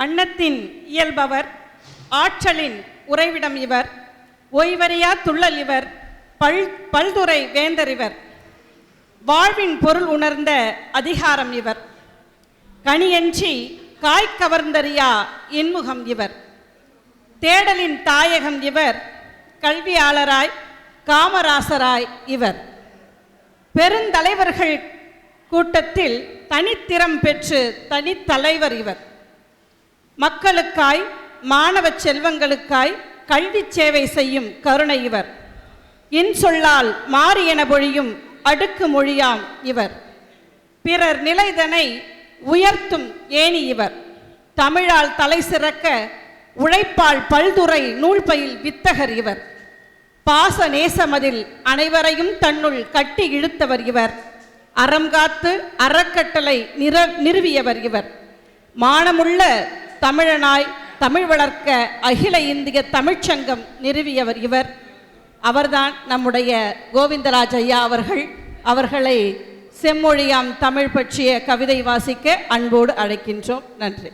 அன்னத்தின் இயல்பவர் ஆற்றலின் உறைவிடம் இவர் ஓய்வறியா துள்ளல் இவர் பல் பல்துறை வேந்தர் இவர். வாழ்வின் பொருள் உணர்ந்த அதிகாரம் இவர். கனியன்றி காய் கவர்ந்தறியா இன்முகம் இவர். தேடலின் தாயகம் இவர் கல்வியாளராய் காமராசராய் இவர். பெருந்தலைவர்கள் கூட்டத்தில் தனித்திறம் பெற்று தனித்தலைவர் இவர். மக்களுக்காய் மாணவ செல்வங்களுக்காய் கல்வி சேவை செய்யும் கருணை இவர். இன்சொல்லால் மாறியன பொழியும் அடுக்கு மொழியாம் இவர். பிறர் நிலைதனை உயர்த்தும் ஏணி இவர். தமிழால் தலை சிறக்க உழைப்பால் பல்துறை நூல்பயில் வித்தகர் இவர். பாச நேசமதில் அனைவரையும் தன்னுள் கட்டி இழுத்தவர் இவர். அறம் காத்து அறக்கட்டளை நிற நிறுவியவர் இவர். மானமுள்ள தமிழனாய் தமிழ் வளர்க்க அகில இந்திய தமிழ்ச்சங்கம் நிறுவியவர் இவர். அவர்தான் நம்முடைய கோவிந்தராஜ் ஐயா அவர்கள். அவர்களை செம்மொழியாம் தமிழ் பற்றிய கவிதை வாசிக்க அன்போடு அழைக்கின்றோம். நன்றி.